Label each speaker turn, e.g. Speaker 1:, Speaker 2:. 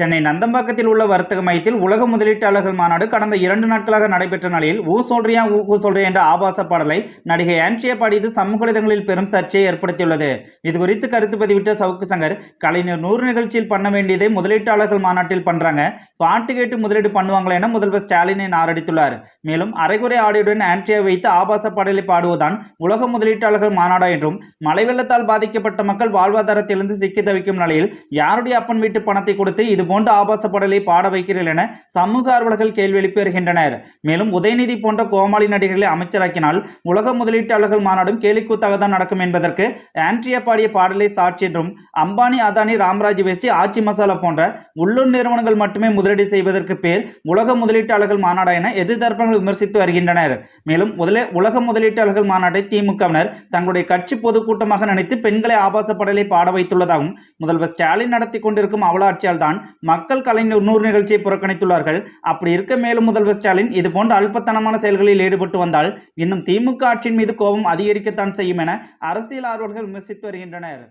Speaker 1: சென்னை நந்தம்பாக்கத்தில் உள்ள வர்த்தக மையத்தில் உலக முதலீட்டாளர்கள் மாநாடு கடந்த இரண்டு நாட்களாக நடைபெற்ற நிலையில் ஊ சொல்றியா ஊ ஊ சொல்றியா என்ற ஆபாச பாடலை நடிகை ஆன்ட்ரியா பாடியது சமூக வலைதளங்களில் பெரும் சர்ச்சையை ஏற்படுத்தியுள்ளது. இது குறித்து கருத்து பதிவிட்ட சவுக்கு சங்கர் கலைஞர் நூறு நிகழ்ச்சியில் பண்ண வேண்டியதை முதலீட்டாளர்கள் மாநாட்டில் பண்றாங்க பாட்டு கேட்டு முதலீடு பண்ணுவாங்களா என முதல்வர் ஸ்டாலினை நாரடித்துள்ளார். மேலும் அரைகுறை ஆடியுடன் ஆன்ட்ரியா வைத்து ஆபாச பாடலை பாடுவதுதான் உலக முதலீட்டாளர்கள் மாநாடா என்றும் மழை வெள்ளத்தால் பாதிக்கப்பட்ட மக்கள் வாழ்வாதாரத்திலிருந்து சிக்கி தவிக்கும் நிலையில் யாருடைய அப்பன் வீட்டு பணத்தை கொடுத்து இது போன்ற ஆபாச பாடலை பாட வைக்கிறீர்கள் என சமூக ஆர்வலர்கள் கேள்வி எழுப்பி வருகின்றனர். மேலும் உதயநிதி போன்ற கோமாளி நடிகர்களை அமைச்சராக்கினால் உலக முதலீட்டாளர்கள் மாநாடும் கேலிக்கூத்தாக தான் நடக்கும் என்பதற்கு ஆண்ட்ரியா பாடிய பாடலை சாட்சி என்றும் அம்பானி அதானி ராம்ராஜ் வேஸ்டி ஆச்சி மசாலா போன்ற உள்ளூர் நிறுவனங்கள் மட்டுமே முதலீடு செய்வதற்கு பேர் உலக முதலீட்டாளர்கள் மாநாடா என எதிர்த்தரப்புகள் விமர்சித்து வருகின்றனர். மேலும் முதலே உலக முதலீட்டாளர்கள் மாநாட்டை திமுகவினர் தங்களுடைய கட்சி பொதுக்கூட்டமாக நினைத்து பெண்களை ஆபாச பாடலை பாட வைத்துள்ளதாகவும் முதல்வர் ஸ்டாலின் நடத்தி கொண்டிருக்கும் அவலாட்சியால் தான் மக்கள் கலைஞர் நூறு நிகழ்ச்சியை புறக்கணித்துள்ளார்கள். அப்படி இருக்க மேலும் முதல்வர் ஸ்டாலின் இதுபோன்ற அல்பத்தனமான செயல்களில் ஈடுபட்டு வந்தால் இன்னும் திமுக ஆட்சியின் மீது கோபம் அதிகரிக்கத்தான் செய்யும் என அரசியல் ஆர்வலர்கள் விமர்சித்து வருகின்றனர்.